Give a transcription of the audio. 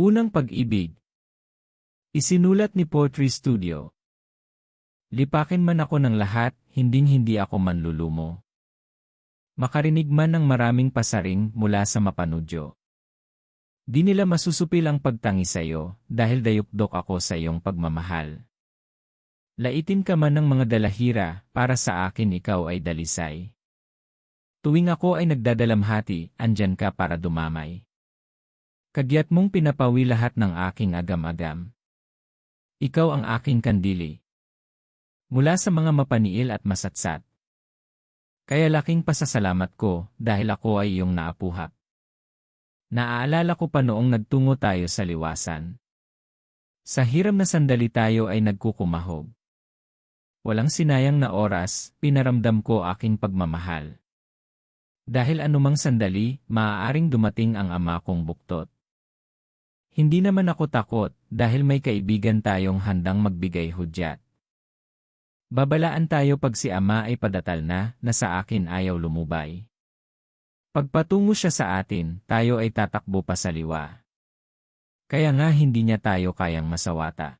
Unang pag-ibig. Isinulat ni Poetry Studio. Lipakin man ako ng lahat, hinding-hindi ako manlulumo. Makarinig man ng maraming pasaring mula sa mapanudyo. Di nila masusupil ang pagtangi sa iyo dahil dayukdok ako sa iyong pagmamahal. Laitin ka man ng mga dalahira para sa akin ikaw ay dalisay. Tuwing ako ay nagdadalamhati, andyan ka para dumamay. Kagyat mong pinapawi lahat ng aking agam-agam. Ikaw ang aking kandili. Mula sa mga mapaniil at masatsat. Kaya laking pasasalamat ko dahil ako ay iyong naapuhak. Naaalala ko pa noong nagtungo tayo sa liwasan. Sa hiram na sandali tayo ay nagkukumahog. Walang sinayang na oras, pinaramdam ko aking pagmamahal. Dahil anumang sandali, maaaring dumating ang ama kong buktot. Hindi naman ako takot dahil may kaibigan tayong handang magbigay hudyat. Babalaan tayo pag si ama ay padatal na na sa akin ayaw lumubay. Pagpatungo siya sa atin, tayo ay tatakbo pa sa liwa. Kaya nga hindi niya tayo kayang masawata.